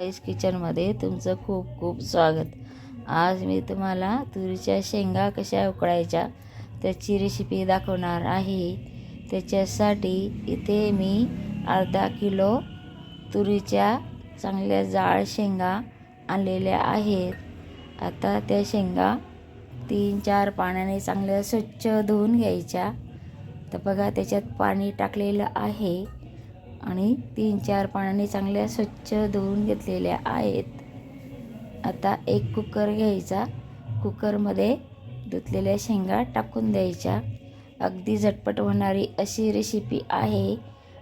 Rice किचनमध्ये तुमचं खूप खूप स्वागत. आज मी तुम्हाला तुरीच्या शेंगा कशा उकळायच्या त्याची रेसिपी दाखवणार आहे. त्याच्यासाठी इथे मी अर्धा किलो तुरीच्या चांगल्या जाळ शेंगा आणलेल्या आहेत. आता त्या शेंगा तीन चार पाण्याने चांगल्या स्वच्छ धुवून घ्यायच्या. तर बघा त्याच्यात पाणी टाकलेलं आहे. आणि तीन चार पाण्याने चांगल्या स्वच्छ धुवून घेतलेल्या आहेत. आता एक कुकर घ्यायचा. कुकरमध्ये धुतलेल्या शेंगा टाकून द्यायच्या. अगदी झटपट होणारी अशी रेसिपी आहे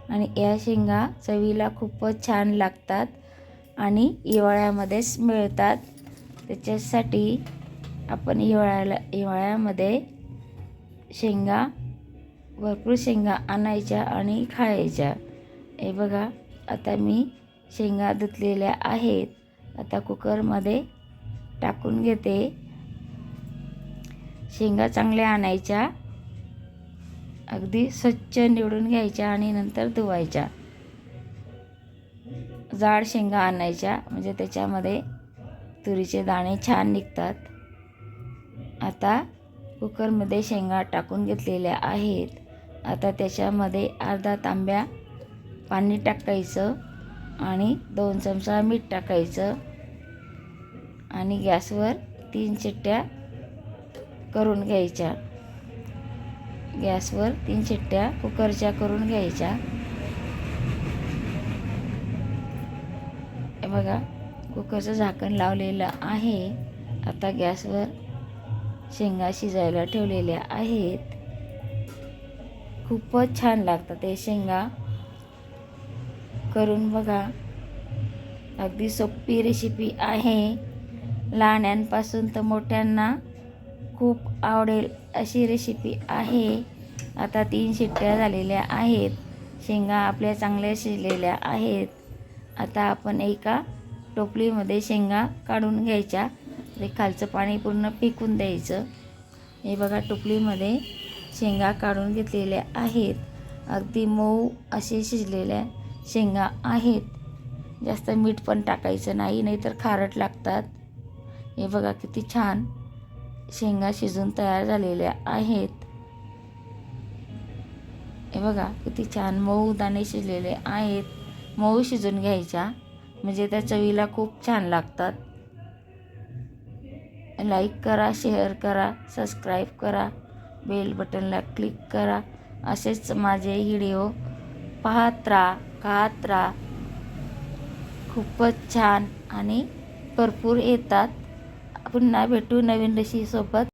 आणि या शेंगा चवीला खूपच छान लागतात आणि हिवाळ्यामध्येच मिळतात. त्याच्यासाठी आपण हिवाळ्याला हिवाळ्यामध्ये शेंगा भरपूर शेंगा आणायच्या आणि खायच्या. हे बघा आता मी शेंगा धुतलेल्या आहेत. आता कुकरमध्ये टाकून घेते. शेंगा चांगल्या आणायच्या. अगदी स्वच्छ निवडून घ्यायच्या आणि नंतर धुवायच्या. जाड शेंगा आणायच्या म्हणजे त्याच्यामध्ये तुरीचे दाणे छान निघतात. आता कुकरमध्ये शेंगा टाकून घेतलेल्या आहेत. आता त्याच्यामध्ये अर्धा तांब्या पाणी टाकायचं आणि दोन चमचा मीठ टाकायचं आणि गॅसवर तीन शिट्ट्या करून घ्यायच्या. गॅसवर तीन शिट्ट्या कुकरच्या करून घ्यायच्या. हे बघा कुकरचं झाकण लावलेलं आहे. आता गॅसवर शेंगा शिजायला ठेवलेल्या आहेत. खूपच छान लागतात ते शेंगा. करून बघा. अगदी सोपी रेसिपी आहे. लहान्यांपासून तर मोठ्यांना खूप आवडेल अशी रेसिपी आहे. आता तीन शिट्ट्या झालेल्या आहेत. शेंगा आपल्या चांगल्या शिजलेल्या आहेत. आता आपण एका टोपलीमध्ये शेंगा काढून घ्यायच्या. ते खालचं पाणी पूर्ण पिकून द्यायचं. हे बघा टोपलीमध्ये शेंगा काढून घेतलेल्या आहेत. अगदी मऊ असे शिजलेल्या शेंगा आहेत. जास्त मीठ पण टाकायचं नाही नाहीतर खारट लागतात. हे बघा किती छान शेंगा शिजून तयार झालेल्या आहेत. हे बघा किती छान मऊ दाणे शिजलेले आहेत. मऊ शिजून घ्यायच्या म्हणजे त्या चवीला खूप छान लागतात. लाईक करा शेअर करा सबस्क्राईब करा बेल बटनला क्लिक करा. असेच माझे व्हिडिओ पाहत राहा. खात राहा खूपच छान आणि भरपूर येतात. पुन्हा भेटू नवीन रेसिपीसोबत